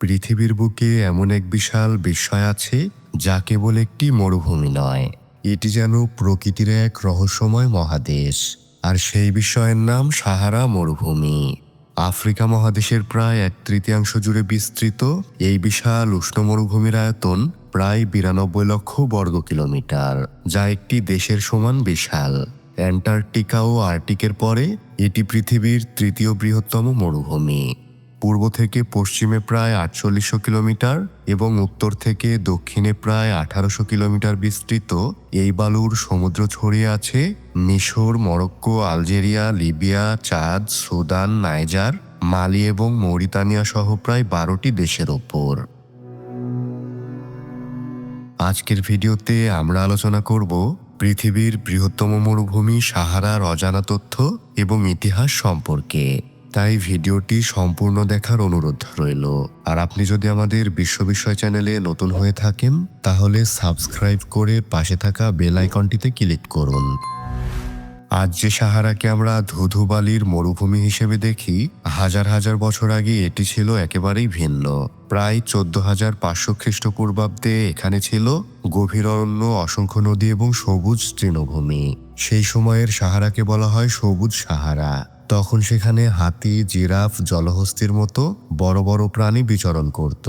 পৃথিবীর বুকে এমন এক বিশাল বিস্ময় আছে যা কেবল একটি মরুভূমি নয়। এটি যেন প্রকৃতির এক রহস্যময় মহাদেশ। আর সেই বিষয়ের নাম সাহারা মরুভূমি। আফ্রিকা মহাদেশের প্রায় এক তৃতীয়াংশ জুড়ে বিস্তৃত এই বিশাল উষ্ণ মরুভূমির আয়তন প্রায় বিরানব্বই লক্ষ বর্গ কিলোমিটার, যা একটি দেশের সমান বিশাল। অ্যান্টার্কটিকা ও আর্টিকের পরে এটি পৃথিবীর তৃতীয় বৃহত্তম মরুভূমি। পূর্ব থেকে পশ্চিমে প্রায় আটচল্লিশশো কিলোমিটার এবং উত্তর থেকে দক্ষিণে প্রায় আঠারোশো কিলোমিটার বিস্তৃত এই বালুর সমুদ্র ছড়িয়ে আছে মিশর, Morocco, Algeria, Libya, Chad, Sudan, Niger, Mali এবং মৌরিতানিয়া সহ প্রায় বারোটি দেশের ওপর। আজকের ভিডিওতে আমরা আলোচনা করব পৃথিবীর বৃহত্তম মরুভূমি সাহারার অজানা তথ্য এবং ইতিহাস সম্পর্কে। তাই ভিডিওটি সম্পূর্ণ দেখার অনুরোধ রইল। আর আপনি যদি আমাদের বিশ্ব বিষয় চ্যানেলে নতুন হয়ে থাকেন, তাহলে সাবস্ক্রাইব করে পাশে থাকা বেল আইকনটিতে ক্লিক করুন। আজ যে সাহারাকে আমরা ধুধু বালির মরুভূমি হিসেবে দেখি, হাজার হাজার বছর আগে এটি ছিল একেবারেই ভিন্ন। প্রায় চোদ্দ হাজার পাঁচশো খ্রিস্টপূর্বাব্দে এখানে ছিল গভীর অরণ্য, অসংখ্য নদী এবং সবুজ তৃণভূমি। সেই সময়ের সাহারাকে বলা হয় সবুজ সাহারা। তখন সেখানে হাতি, জিরাফ, জলহস্তির মতো বড় বড় প্রাণী বিচরণ করত।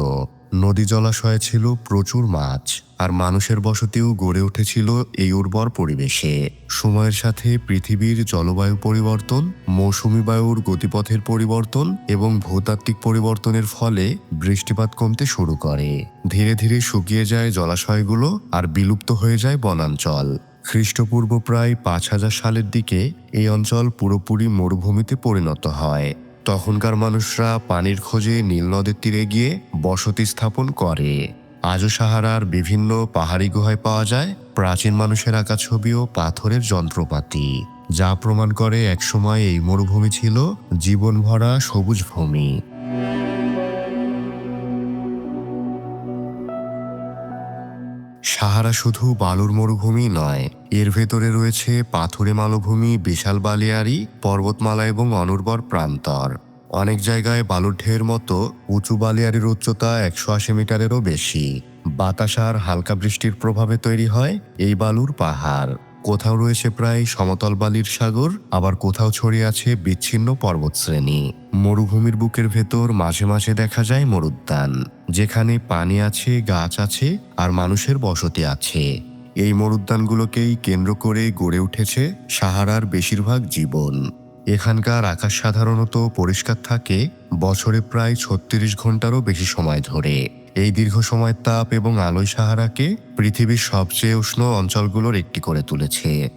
নদী জলাশয়ে ছিল প্রচুর মাছ, আর মানুষের বসতিও গড়ে উঠেছিল এই উর্বর পরিবেশে। সময়ের সাথে পৃথিবীর জলবায়ু পরিবর্তন, মৌসুমি বায়ুর গতিপথের পরিবর্তন এবং ভূতাত্ত্বিক পরিবর্তনের ফলে বৃষ্টিপাত কমতে শুরু করে। ধীরে ধীরে শুকিয়ে যায় জলাশয়গুলো আর বিলুপ্ত হয়ে যায় বনাঞ্চল। খ্রিস্টপূর্ব প্রায় পাঁচ হাজার সালের দিকে এই অঞ্চল পুরোপুরি মরুভূমিতে পরিণত হয়। তখনকার মানুষরা পানির খোঁজে নীল নদের তীরে গিয়ে বসতি স্থাপন করে। আজও সাহারার বিভিন্ন পাহাড়ি গুহায় পাওয়া যায় প্রাচীন মানুষের আঁকা ছবি ও পাথরের যন্ত্রপাতি, যা প্রমাণ করে একসময় এই মরুভূমি ছিল জীবন ভরা সবুজ ভূমি। সাহারা শুধু বালুর মরুভূমি নয়, এর ভেতরে রয়েছে পাথুরে মালভূমি, বিশাল বালিয়ারি পর্বতমালা এবং অনুর্বর প্রান্তর। অনেক জায়গায় বালুর ঢের মতো উঁচু বালিয়ারির উচ্চতা একশো আশি মিটারেরও বেশি। বাতাস আর হালকা বৃষ্টির প্রভাবে তৈরি হয় এই বালুর পাহাড়। কোথাও রয়েছে প্রায় সমতল বালির সাগর, আবার কোথাও ছড়িয়ে আছে বিচ্ছিন্ন পর্বতশ্রেণী। মরুভূমির বুকের ভেতর মাঝে মাঝে দেখা যায় মরুদ্যান, যেখানে পানি আছে, গাছ আছে, আর মানুষের বসতি আছে। এই মরুদ্যানগুলোকেই কেন্দ্র করে গড়ে উঠেছে সাহারার বেশিরভাগ জীবন। এখানকার আকাশ সাধারণত পরিষ্কার থাকে, বছরে প্রায় ছত্রিশ ঘন্টারও বেশি সময় ধরে। এই দীর্ঘ সময়ের তাপ এবং আলোয় সাহারাকে পৃথিবীর সবচেয়ে উষ্ণ অঞ্চলগুলোর একটি করে তুলেছে।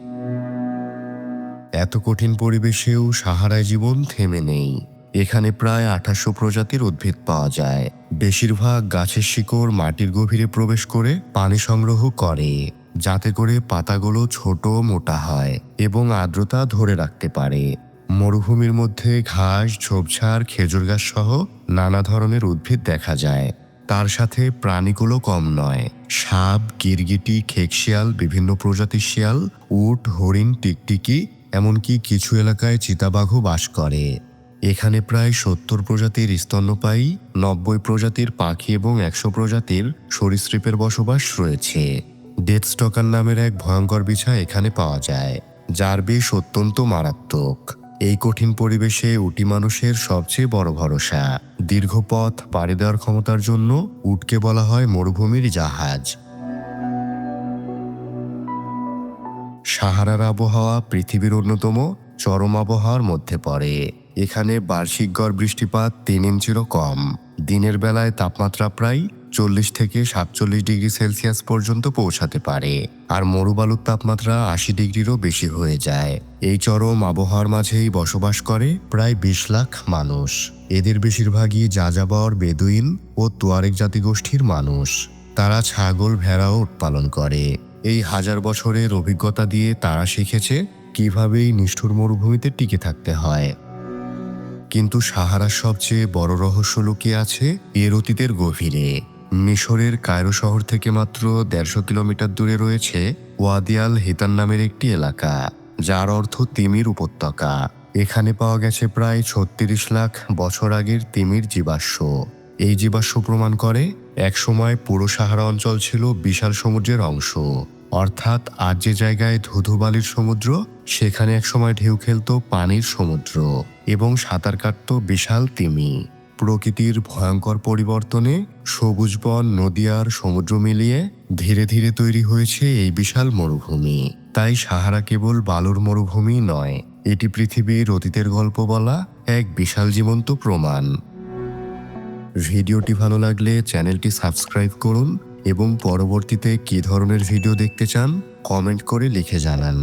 এত কঠিন পরিবেশেও সাহারায় জীবন থেমে নেই। এখানে প্রায় আঠাশশো প্রজাতির উদ্ভিদ পাওয়া যায়। বেশিরভাগ গাছের শিকড় মাটির গভীরে প্রবেশ করে পানি সংগ্রহ করে, যাতে করে পাতাগুলো ছোট মোটা হয় এবং আর্দ্রতা ধরে রাখতে পারে। মরুভূমির মধ্যে ঘাস, ঝোপঝাড়, খেজুর গাছ সহ নানা ধরনের উদ্ভিদ দেখা যায়। তার সাথে প্রাণীগুলো কম নয়। সাপ, গিরগিটি, খেকশিয়াল, বিভিন্ন প্রজাতির শিয়াল, উট, হরিণ, টিকটিকি, এমনকি কিছু এলাকায় চিতাবাঘও বাস করে। এখানে প্রায় সত্তর প্রজাতির স্তন্যপায়ী, নব্বই প্রজাতির পাখি এবং একশো প্রজাতির সরীসৃপের বসবাস রয়েছে। ডেথ স্টকার নামের এক ভয়ঙ্কর বিছা এখানে পাওয়া যায়, যার বিষ অত্যন্ত মারাত্মক। এই কঠিন পরিবেশে উটি মানুষের সবচেয়ে বড় ভরসা। দীর্ঘ পথ পাড়ি দেওয়ার ক্ষমতার জন্য উটকে বলা হয় মরুভূমির জাহাজ। সাহারার আবহাওয়া পৃথিবীর অন্যতম চরম আবহাওয়ার মধ্যে পড়ে। এখানে বার্ষিক গড় বৃষ্টিপাত তিন ইঞ্চিরও কম। দিনের বেলায় তাপমাত্রা প্রায় চল্লিশ থেকে সাতচল্লিশ ডিগ্রি সেলসিয়াস পর্যন্ত পৌঁছাতে পারে। আর মরুবালুর তাপমাত্রা আশি ডিগ্রিরও বেশি হয়ে যায়। এই চরম আবহাওয়ার মাঝেই বসবাস করে প্রায় বিশ লাখ মানুষ। এদের বেশিরভাগই যাযাবর, বেদুইন ও তোয়ারেক জাতিগোষ্ঠীর মানুষ। তারা ছাগল, ভেড়াও উৎপালন করে। এই হাজার বছরের অভিজ্ঞতা দিয়ে তারা শিখেছে কীভাবে এই নিষ্ঠুর মরুভূমিতে টিকে থাকতে হয়। কিন্তু সাহারার সবচেয়ে বড় রহস্য লুকিয়ে আছে এর অতীতের গভীরে। মিশরের কায়রো শহর থেকে মাত্র দেড়শো কিলোমিটার দূরে রয়েছে ওয়াদিয়াল হিতান নামের একটি এলাকা, যার অর্থ তিমির উপত্যকা। এখানে পাওয়া গেছে প্রায় ছত্রিশ লাখ বছর আগের তিমির জীবাশ্ম। এই জীবাশ্ম প্রমাণ করে, একসময় পুরো সাহারা অঞ্চল ছিল বিশাল সমুদ্রের অংশ। অর্থাৎ আজ যে জায়গায় ধুধু বালির সমুদ্র, সেখানে একসময় ঢেউ খেলতো পানির সমুদ্র, এবং সাঁতার কাটত বিশাল তিমি। প্রকৃতির ভয়ঙ্কর পরিবর্তনে সবুজ বন, নদী আর সমুদ্র মিলিয়ে ধীরে ধীরে তৈরি হয়েছে এই বিশাল মরুভূমি। তাই সাহারা কেবল বালুর মরুভূমি নয়, এটি পৃথিবীর অতীতের গল্প বলা এক বিশাল জীবন্ত প্রমাণ। ভিডিওটি ভালো লাগলে চ্যানেলটি সাবস্ক্রাইব করুন এবং পরবর্তীতে কী ধরনের ভিডিও দেখতে চান, কমেন্ট করে লিখে জানান।